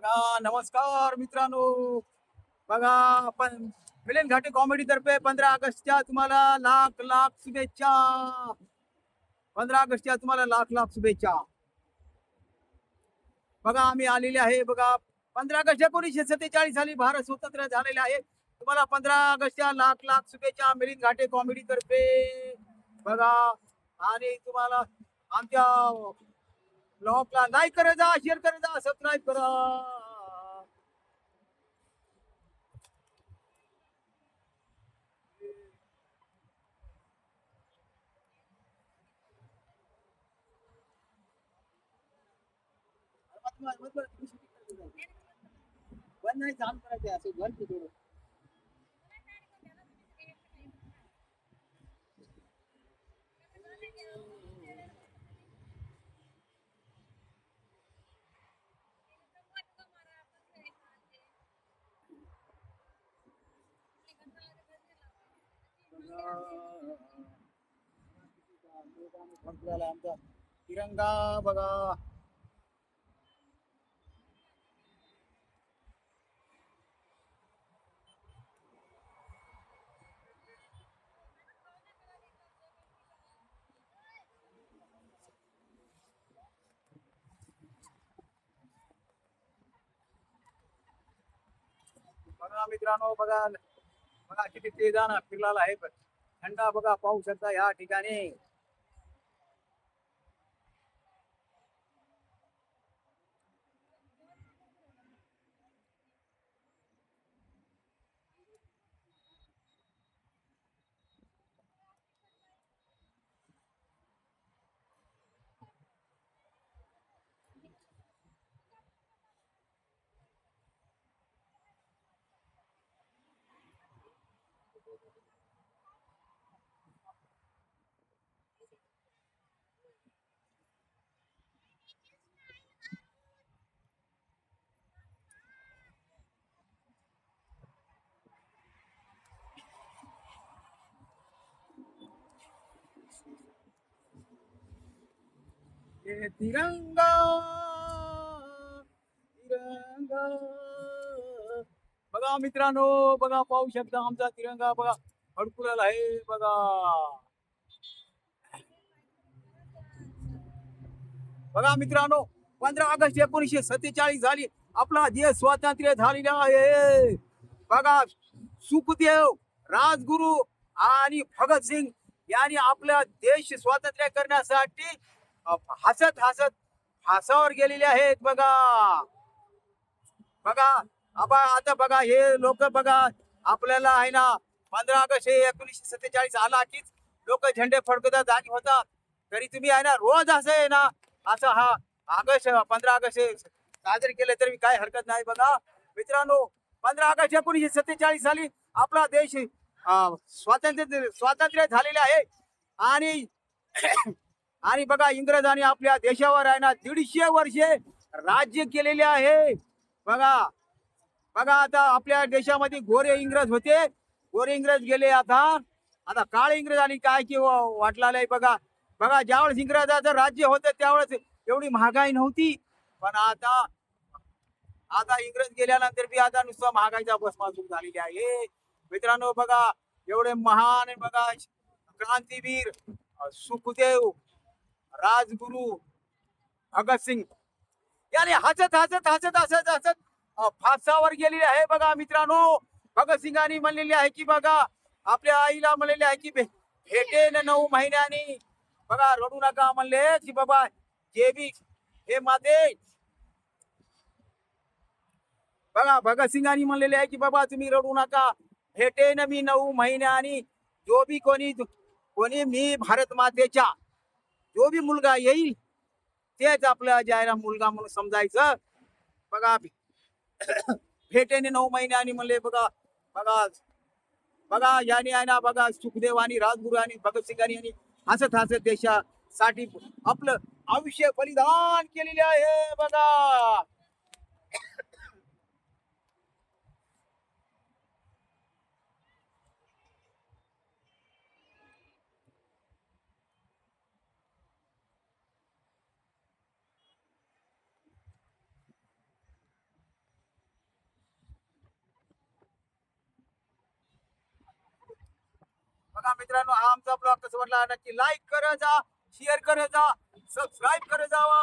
बघा नमस्कार मित्रांनो. बघा आपण मिलन घाटे कॉमेडी तर्फे पंधरा ऑगस्टच्या तुम्हाला लाख लाख शुभेच्छा. पंधरा ऑगस्टच्या तुम्हाला लाख लाख शुभेच्छा. बघा आम्ही आलेले आहे बघा पंधरा ऑगस्ट एकोणीसशे सत्तेचाळीस साली भारत स्वतंत्र झालेला आहे. तुम्हाला पंधरा ऑगस्टच्या लाख लाख शुभेच्छा मिलिंद घाटे कॉमेडी तर्फे. बघा आणि तुम्हाला आमच्या ब्लॉगला लाईक करत जा शेअर करत जा सबस्क्राईब करा बंद नाही जाम करायचे असं घर की थोडं आमचा तिरंगा बघा बघा मित्रांनो बघा. बघा किती तेजान फिरलेला आहे थंडा बघा पाहू शकता या ठिकाणी. ये तिरंगा तिरंगा. बघा मित्रांनो बघा पाहू शकता आमचा तिरंगा बघा. हडकुलाला आहे बघा. बघा मित्रांनो पंधरा ऑगस्ट एकोणीसशे सत्तेचाळीस झाली. आपला देश स्वातंत्र्य झालेला आहे. बघा सुखदेव राजगुरु आणि भगतसिंग यांनी आपला देश स्वातंत्र्य करण्यासाठी हसत हसत फासावर गेलेले आहेत बघा. बघा आबा आता बघा हे लोक बघा आपल्याला आहे ना पंधरा ऑगस्ट हे एकोणीसशे सत्तेचाळीस आला कीच लोक झेंडे फडकवतात जागी होतात. तरी तुम्ही आहे ना रोज असं आहे ना असं हा ऑगस्ट पंधरा ऑगस्ट हे साजरे केले तरी काय हरकत नाही बघा. मित्रांनो पंधरा ऑगस्ट एकोणीसशे सत्तेचाळीस साली आपला देश स्वातंत्र्य स्वातंत्र्य झालेला आहे. आणि आणि बघा इंग्रजांनी आपल्या देशावर आहे ना दीडशे वर्षे राज्य केलेले आहे. बघा बघा आता आपल्या देशामध्ये गोरे इंग्रज होते. गोरे इंग्रज गेले आता. आता काळे इंग्रज आणि काय की वा- बघा. बघा ज्यावेळेस इंग्रजाचं राज्य होतं त्यावेळेस एवढी महागाई नव्हती. पण आता आता इंग्रज गेल्यानंतर बी आता नुसतं महागाईचा बसमा सुरू झालेली आहे. मित्रांनो बघा एवढे महान बघा क्रांतीवीर सुखदेव राजगुरु भगतसिंग याने हसत हसत हसत हसत हसत फासावर गेलेले आहे बघा मित्रांनो. भगतसिंगांनी म्हणलेले आहे की बघा आपल्या आईला म्हणलेले आहे की भेटेन नऊ महिन्यानी. बघा रडू नका म्हणले की बाबा जे बी हे माते बघा भगतसिंगांनी म्हणलेले आहे की बाबा तुम्ही रडू नका. भेटेन मी नऊ महिन्यानी. जो बी कोणी कोणी मी भारत मातेच्या जो बी मुलगा येईल तेच आपल्या जायला मुलगा म्हणून समजायचं. बघा भेटेने नऊ महिन्यानी म्हणले बघा बघा बघा याने आहे ना बघा सुखदेव आणि राजगुरु आणि भगतसिंगांनी यांनी हसत हसत देशासाठी आपलं आयुष्य बलिदान केलेले आहे. बघा. बघा मित्रांनो हा आमचा ब्लॉग कसं वाटला? नक्की लाईक करत जा शेअर करत जा सबस्क्राईब करत जावा